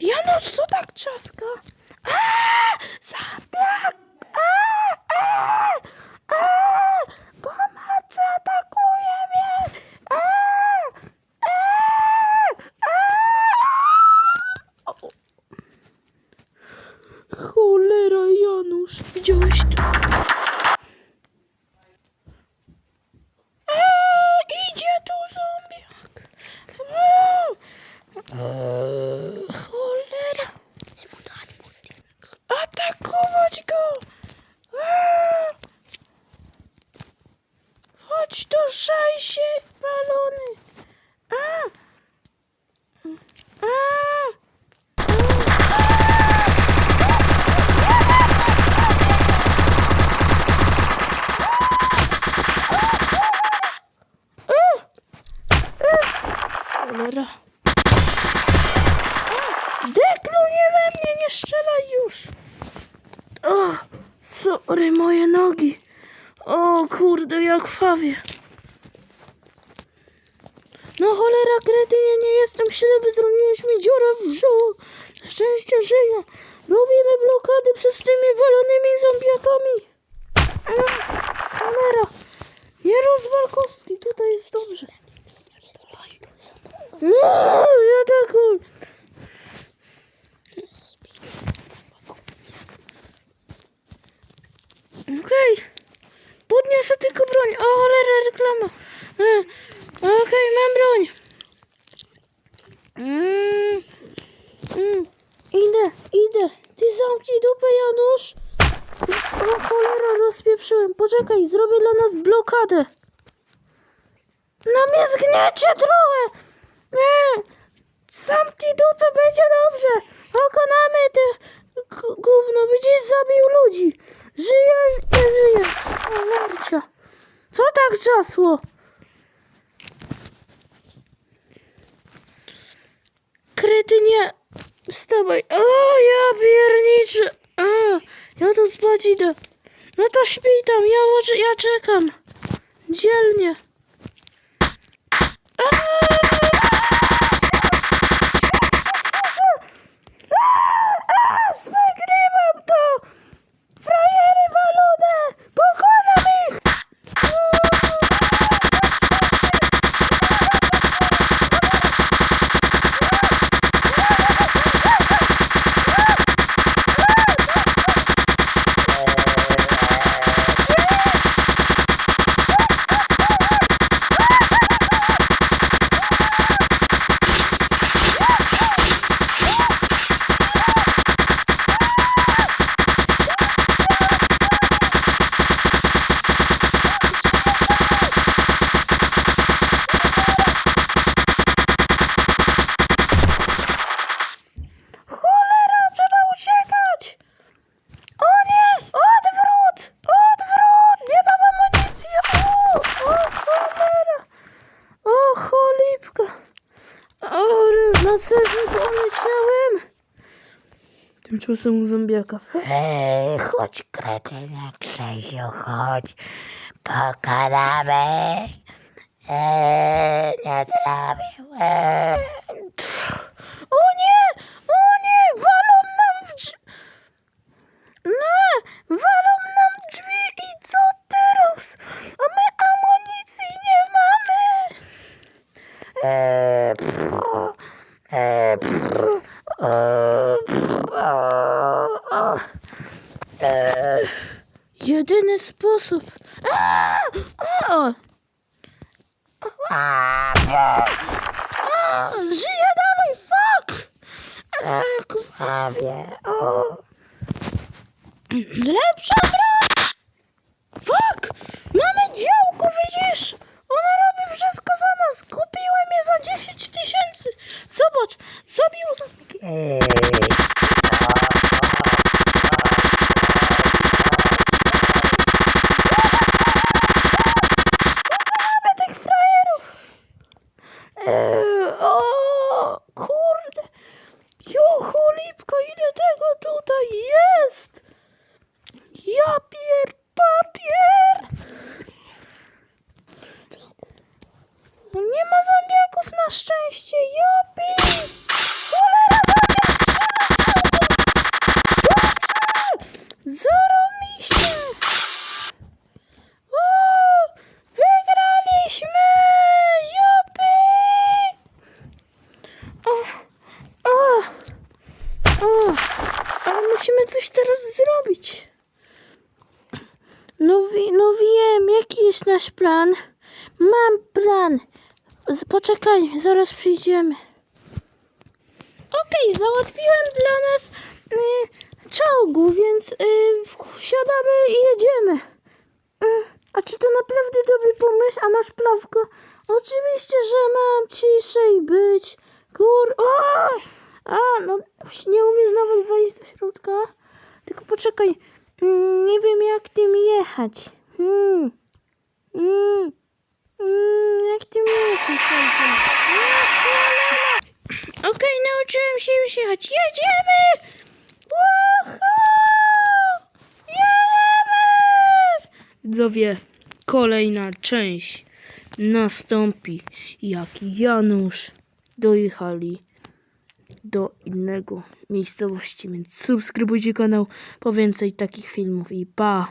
Janusz, co tak trzaska? Aaa! Zabiak! Aaa! Aaa! Aaa! Pomocy atakuje mnie! Aaa! Aaa! Aaa! O. Cholera, Janusz, widziałeś to? Cholera. Deklu, nie we mnie, nie strzelaj już! O, sorry, moje nogi. O kurde, jak krwawie. No cholera, kretynie, nie jestem ślepy, zrobiłeś mi dziurę w brzuchu. Szczęście żyję. Robimy blokady przez tymi balonymi zombiakami. A, Cholera. Nie rozwal kostki, tutaj jest dobrze. No, ja tak... Okej. Podniosę tylko broń. O cholera, reklama. Okej, mam broń. Mm, mm, idę, idę. Ty zamknij dupę, Janusz. O cholera, rozpieprzyłem. Poczekaj, zrobię dla nas blokadę. No mnie zgniecie trochę. Nie. Zamknij dupę, będzie dobrze. Pokonamy te gówno. Będziesz zabił ludzi. Żyje, nie żyje. Co tak czasło? Kretynie, wstawaj. O, ja pierniczę. A, ja to spać idę. No to śpij tam, ja, ja czekam. Dzielnie. Wygrywam Tymczasem u zombiaka. Ej, chodź kretynie, Krzysiu, chodź. Pokonamy. Ej, nie trafił. Ej. O nie! O nie! Walą nam w drzwi! Nie! Walą nam w drzwi i co teraz? A my amunicji nie mamy! Ej, pff, ej, pff, ej, pff, o, o. Ej, Jedyny sposób. A! Żyje dalej! Fuck! a, o. Lepsza broń! Fuck! Mamy działko, widzisz? Ona robi wszystko za nas. Kupiłem je za 10 tysięcy. Zobacz, zabił za... Ej, Mamy tych frajerów. Eee, o, kurde. Juchu, lipko, ile tego tutaj jest? Ja pier papier. Nie ma zombiaków na szczęście. Jopi. Cholera, No, wi- no wiem, jaki jest nasz plan. Mam plan. Z- Poczekaj, zaraz przyjdziemy. Okej, załatwiłem dla nas y, czołgu, więc y, wsiadamy i jedziemy. Y, a czy to naprawdę dobry pomysł? A masz plawko? Oczywiście, że mam ciszej być. Kur... O! A, no nie umiesz nawet wejść do środka. Tylko poczekaj. Nie wiem jak tym jechać. Hmm. Mm. Mm, jak tym jechać? Okej, nauczyłem się już jechać. Jedziemy! Widzowie, kolejna część nastąpi, jak Janusz dojechali do innego miejscowości, więc subskrybujcie kanał po więcej takich filmów i pa!